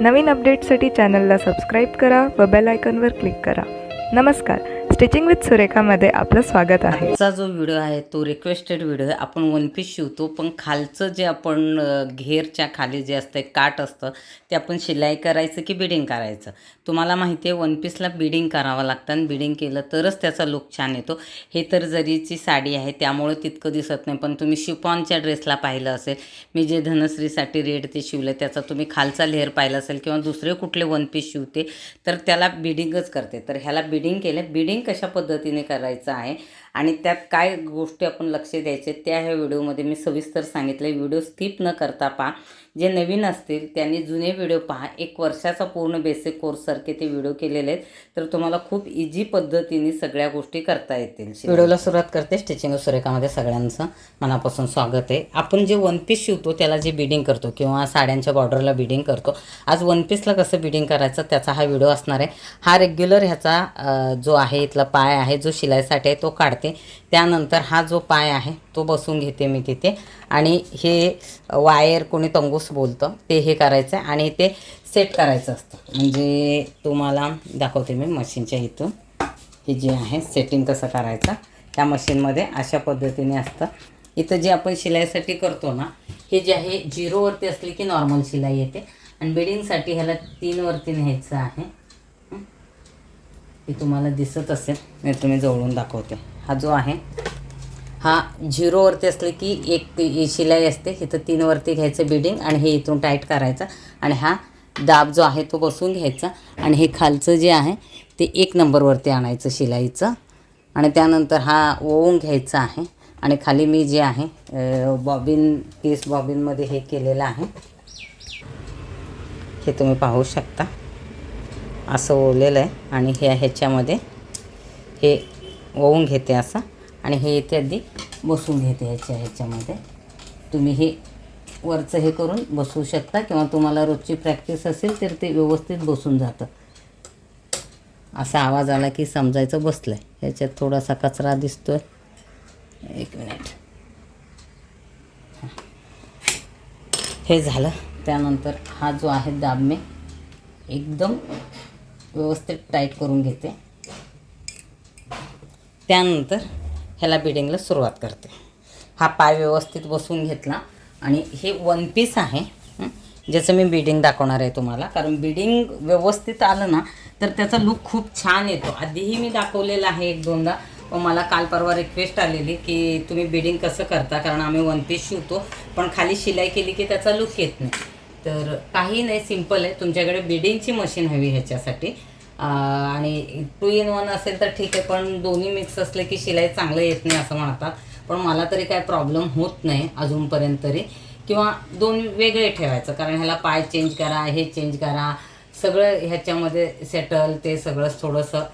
नवीन अपडेटसाठी चॅनलला सबस्क्राईब करा व बेल आयकॉनवर क्लिक करा. नमस्कार. स्टिचिंग विथ सुरेखामध्ये आपलं स्वागत आहे. आजचा जो व्हिडिओ आहे तो रिक्वेस्टेड व्हिडिओ आहे. आपण वन पीस शिवतो पण खालचं जे आपण घेरच्या खाली जे असतं काट असतं ते आपण शिलाई करायचं की बिडिंग करायचं? तुम्हाला माहिती आहे वन पीसला बिडिंग करावं लागतं आणि बिडिंग केलं तरच त्याचा लुक छान येतो. हे तर जरीची साडी आहे त्यामुळे तितकं दिसत नाही पण तुम्ही शिपॉनच्या ड्रेसला पाहिलं असेल मी जे धनश्रीसाठी रेड ते शिवलं त्याचा तुम्ही खालचा लेअर पाहिला असेल किंवा दुसरे कुठले वन पीस शिवते तर त्याला बिडिंगच करते. तर ह्याला बिडिंग केलं. बिडिंग कशा पद्धतीने करायचं आहे आणि त्यात काय गोष्टी आपण लक्ष द्यायचे त्या ह्या व्हिडिओमध्ये मी सविस्तर सांगितले व्हिडिओ स्किप न करता पहा. जे नवीन असतील त्यांनी जुने व्हिडिओ पहा. एक वर्षाचा पूर्ण बेसिक कोर्ससारखे ते व्हिडिओ केलेले आहेत. तर तुम्हाला खूप इझी पद्धतीने सगळ्या गोष्टी करता येतील. व्हिडिओला सुरुवात करते. स्टिचिंग सुरेखामध्ये सगळ्यांचं मनापासून स्वागत आहे. आपण जे वन पीस शिवतो त्याला जे बिडिंग करतो किंवा साड्यांच्या बॉर्डरला बिडिंग करतो आज वन पीसला कसं बिडिंग करायचं त्याचा हा व्हिडिओ असणार आहे. हा रेग्युलर ह्याचा जो आहे इथला पाय आहे जो शिलाईसाठी आहे तो काढते. त्यानंतर हा जो पाय आहे तो बसून घेते मी तिथे. आणि हे वायर कोणी तंगूस बोलतं ते हे करायचं आहे आणि ते सेट करायचं असतं. म्हणजे तुम्हाला दाखवते मी मशीनच्या इथून. हे जे आहे सेटिंग कसं करायचं. त्या मशीनमध्ये अशा पद्धतीने असतं. इथं जे आपण शिलाईसाठी करतो ना हे जे आहे झिरोवरती असली की नॉर्मल शिलाई येते. आणि बिडिंगसाठी ह्याला तीनवरती न्यायचं आहे. हं. हे तुम्हाला दिसत असेल मी तुम्ही जवळून दाखवते. हा जो आहे हा झिरोवरती असले की एक शिलाई असते. इथं तीनवरती घ्यायचं बिडिंग आणि हे इथून टाईट करायचं. आणि हा दाब जो आहे तो बसून घ्यायचा. आणि हे खालचं जे आहे ते एक नंबरवरती आणायचं शिलाईचं. आणि त्यानंतर हा ओवून घ्यायचा आहे. आणि खाली मी जे आहे बॉबिन पीस बॉबिनमध्ये हे केलेलं आहे. हे तुम्ही पाहू शकता. असं ओवलेलं आहे. आणि हे ह्याच्यामध्ये. हे ओवून घेते असं आणि हे इथे अगदी बसून घेते ह्याच्या ह्याच्यामध्ये. तुम्ही हे वरचं हे करून बसवू शकता किंवा तुम्हाला रोजची प्रॅक्टिस असेल तर ते व्यवस्थित बसून जातं. असा आवाज आला की समजायचं बसलं आहे ह्याच्यात थोडासा कचरा दिसतो आहे एक मिनिट. हे झालं. त्यानंतर हा जो आहे दाब मी एकदम व्यवस्थित टाईट करून घेते. त्यानंतर ह्याला बिडिंगला सुरुवात करते. हा पाय व्यवस्थित बसून घेतला आणि हे वन पीस आहे ज्याचं मी बिडिंग दाखवणार आहे तुम्हाला. कारण बिडिंग व्यवस्थित आलं ना तर त्याचा लुक खूप छान येतो. आधीही मी दाखवलेला आहे एक दोनदा व मला काल परवा रिक्वेस्ट आलेली की तुम्ही बिडिंग कसं करता? कारण आम्ही वन पीस शिवतो पण खाली शिलाई केली की त्याचा लुक येत नाही. तर काही नाही सिंपल आहे. तुमच्याकडे बिडिंगची मशीन हवी ह्याच्यासाठी. आणि टू इन वन असेल तर ठीक आहे पण दोन्ही मिक्स असले की शिलाई चांगलं येत नाही असं म्हणतात. पण मला तरी काय प्रॉब्लेम होत नाही अजूनपर्यंत तरी. किंवा दोन वेगळे ठेवायचं कारण ह्याला पाय चेंज करा हे चेंज करा. सगळं ह्याच्यामध्ये सेटल ते सगळं थोडंसं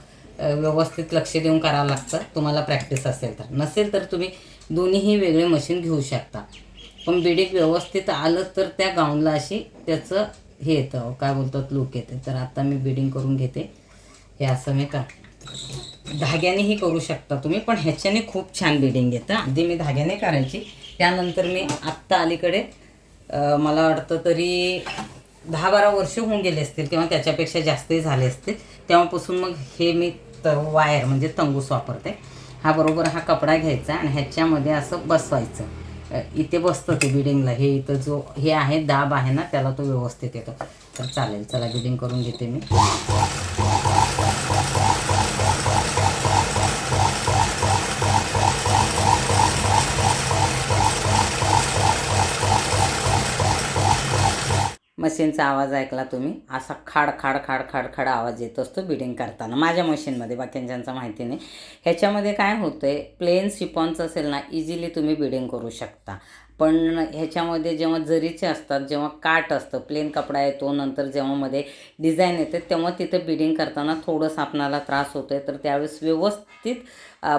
व्यवस्थित लक्ष देऊन करावं लागतं. तुम्हाला प्रॅक्टिस असेल तर. नसेल तर तुम्ही दोन्हीही वेगळे मशीन घेऊ शकता. पण बिडीक व्यवस्थित आलं तर त्या गाऊनला अशी त्याचं हे येतं काय बोलतात लुक येते. तर आता मी बिडिंग करून घेते. हे असं मी का धाग्यानेही करू शकता तुम्ही पण ह्याच्याने खूप छान बिडिंग येतं. आधी मी धाग्याने करायची. त्यानंतर मी आत्ता अलीकडे मला वाटतं तरी दहा बारा वर्ष होऊन गेले असतील किंवा त्याच्यापेक्षा जास्तही झाले असतील. तेव्हापासून मग हे मी त वायर म्हणजे तंगूस वापरते. हा बरोबर हा कपडा घ्यायचा आणि ह्याच्यामध्ये असं बसवायचं. इथे बसतं ते बिडिंगला. हे इथं जो हे आहे दाब आहे ना त्याला तो व्यवस्थित येतो. तर चालेल चला बिडिंग करून घेते मी. मशीनचा आवाज ऐकला तुम्ही? असा खाड खाड खाड खाड खाड आवाज येत असतो बिडिंग करताना. माझ्या मशीनमध्ये बाकीच्यांचा माहिती नाही. ह्याच्यामध्ये काय होतं आहे प्लेन शिपॉन्स असेल ना इझिली तुम्ही बिडिंग करू शकता. पण ह्याच्यामध्ये जेव्हा जरीचे असतात जेव्हा काट असतं प्लेन कपडा येतो नंतर जेव्हा मध्ये डिझाईन येते तेव्हा तिथं बिडिंग करताना थोडंसं आपणाला त्रास होतो आहे तर त्यावेळेस व्यवस्थित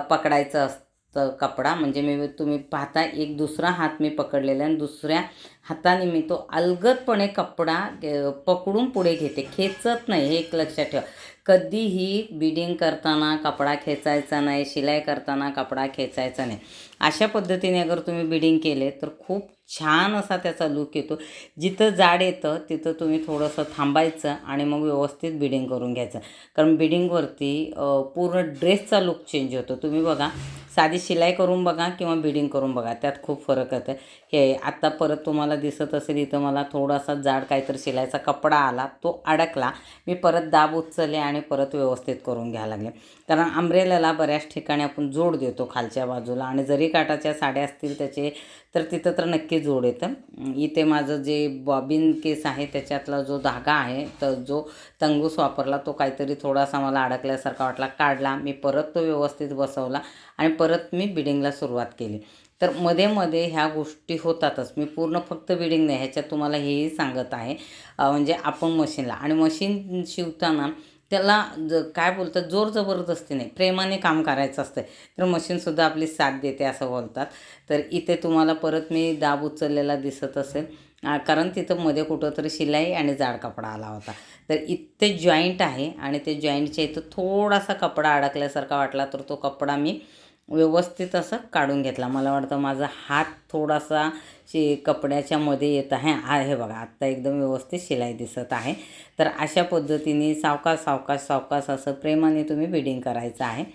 पकडायचं असतं. तर कपडा. म्हणजे मी तुम्ही पाहता एक दुसरा हात मी पकडलेला आणि दुसऱ्या हाताने मी तो अलगदपणे कपडा पकडून पुढे घेते. खेचत नाही हे एक लक्षात ठेवा. कधीही बिडिंग करताना कपडा खेचायचा नाही शिलाई करताना कपडा खेचायचा नाही. अशा पद्धतीने अगर तुम्ही बिडिंग केले तर खूप छान असा त्याचा लुक येतो. जिथं जाड येतं तिथं तुम्ही थोडंसं थांबायचं आणि मग व्यवस्थित बिडिंग करून घ्यायचं. कारण बिडिंगवरती पूर्ण ड्रेसचा लुक चेंज होतो. तुम्ही बघा साधी शिलाई करून बघा किंवा बिडिंग करून बघा त्यात खूप फरक येतं. हे आत्ता परत तुम्हाला दिसत असेल इथं मला थोडासा जाड काहीतरी शिलायचा कपडा आला तो अडकला. मी परत दाब उचलले आणि परत व्यवस्थित करून घ्यायला लागले. कारण आंब्रेलाला बऱ्याच ठिकाणी आपण जोड देतो खालच्या बाजूला आणि जरी काटाच्या साड्या असतील त्याचे तर तिथं तर नक्की जोड येतं. इथे माझं जे बॉबिन केस आहे त्याच्यातला जो धागा आहे तर जो तंगूस वापरला तो काहीतरी थोडासा मला अडकल्यासारखा वाटला. काढला मी परत तो व्यवस्थित बसवला आणि परत मी बिडिंगला सुरुवात केली. तर मध्ये मध्ये ह्या गोष्टी होतातच. मी पूर्ण फक्त बिडिंग नाही ह्याच्यात तुम्हाला हेही सांगत आहे. म्हणजे आपण मशीनला. आणि मशीन शिवताना त्याला ज काय बोलतात जोर जबरदस्ती नाही प्रेमाने काम करायचं असतं तर मशीनसुद्धा आपली साथ देते असं बोलतात. तर इथे तुम्हाला परत मी दाब उचललेला दिसत असेल. कारण तिथं मध्ये कुठंतरी शिलाई आणि जाड कपडा आला होता. तर इथे जॉईंट आहे आणि ते जॉईंटच्या इथं थोडासा कपडा अडकल्यासारखा वाटला तर तो कपडा मी व्यवस्थित असं काढून घेतला. मला वाटतं माझा हात थोडासा शे कपड्याच्या मध्ये येत आहे. आहे हे बघा आत्ता एकदम व्यवस्थित शिलाई दिसत आहे. तर अशा पद्धतीने सावकाश सावकाश सावकाश असं प्रेमाने तुम्ही बिडिंग करायचं आहे.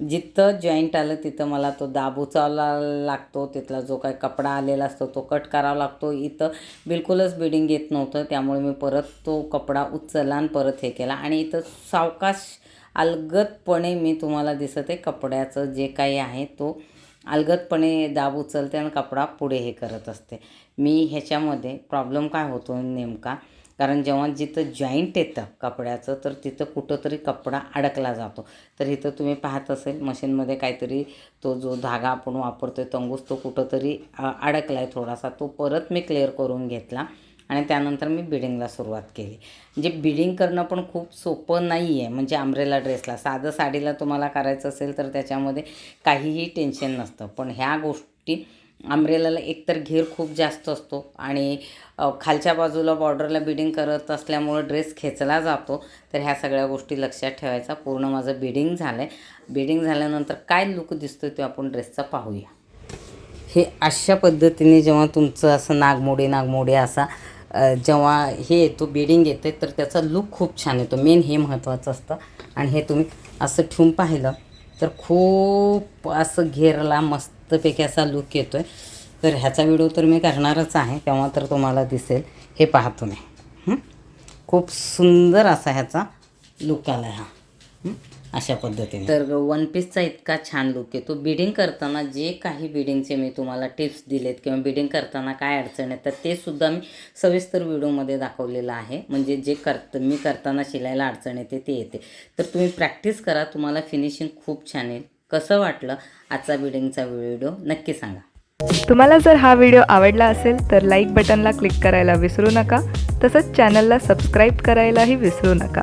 जिथं जॉईंट आलं तिथं मला तो दाब उचावला लागतो. तिथला जो काही कपडा आलेला असतो तो कट करावा लागतो. इथं बिलकुलच बिडिंग येत नव्हतं. त्यामुळे मी परत तो कपडा उचलला आणि परत हे केला. आणि इथं सावकाश अलगदपणे मी तुम्हाला दिसत आहे कपड्याचं जे काही आहे तो अलगदपणे दाब उचलते आणि कपडा पुढे हे करत असते. मी ह्याच्यामध्ये प्रॉब्लेम काय होतो नेमका? कारण जेव्हा जिथं जॉईंट येतं कपड्याचं तर तिथं कुठंतरी कपडा अडकला जातो. तर इथं तुम्ही पाहत असेल मशीनमध्ये काहीतरी तो जो धागा आपण वापरतो आहे तंगूस तो कुठंतरी अडकला आहे थोडासा. तो परत मी क्लिअर करून घेतला. आणि त्यानंतर मी बिडिंगला सुरुवात केली. म्हणजे बिडिंग करणं पण खूप सोपं नाही आहे म्हणजे आंब्रेला ड्रेसला साधं साडीला तुम्हाला करायचं असेल तर त्याच्यामध्ये काहीही टेन्शन नसतं. पण ह्या गोष्टी आंब्रेलाला एकतर घेर खूप जास्त असतो आणि खालच्या बाजूला बॉर्डरला बिडिंग करत असल्यामुळं ड्रेस खेचला जातो. तर ह्या सगळ्या गोष्टी लक्षात ठेवायचा. पूर्ण माझं बिडिंग झालं आहे बिडिंग झाल्यानंतर काय लुक दिसतो ते आपण ड्रेसचा पाहूया. हे अशा पद्धतीने जेव्हा तुमचं असं नागमोडी नागमोडी असा जेव्हा हे येतो बिडिंग येते तर त्याचा लुक खूप छान येतो. मेन हे महत्त्वाचं असतं. आणि हे तुम्ही असं ठेवून पाहिलं तर खूप असं घेरला मस्तपैकी असा लुक येतो आहे तर ह्याचा व्हिडिओ तर मी करणारच आहे. तेव्हा तर तुम्हाला दिसेल. हे पाहा तुम्ही. खूप सुंदर असा ह्याचा लुक आला हा? अशा पद्धतीने. तर वन पीसचा इतका छान लुक येतो बिडिंग करताना जे काही बिडिंगचे मी तुम्हाला टिप्स दिलेत किंवा बिडिंग करताना काय अडचण येतात ते सुद्धा मी सविस्तर व्हिडिओमध्ये दाखवलेलं आहे. म्हणजे जे करत मी करताना शिलायला अडचण येते ते येते. तर तुम्ही प्रॅक्टिस करा. तुम्हाला फिनिशिंग खूप छान येईल. कसं वाटलं आजचा बिडिंगचा व्हिडिओ नक्की सांगा. तुम्हाला जर हा व्हिडिओ आवडला असेल तर लाईक बटनला क्लिक करायला विसरू नका. तसंच चॅनलला सबस्क्राईब करायलाही विसरू नका.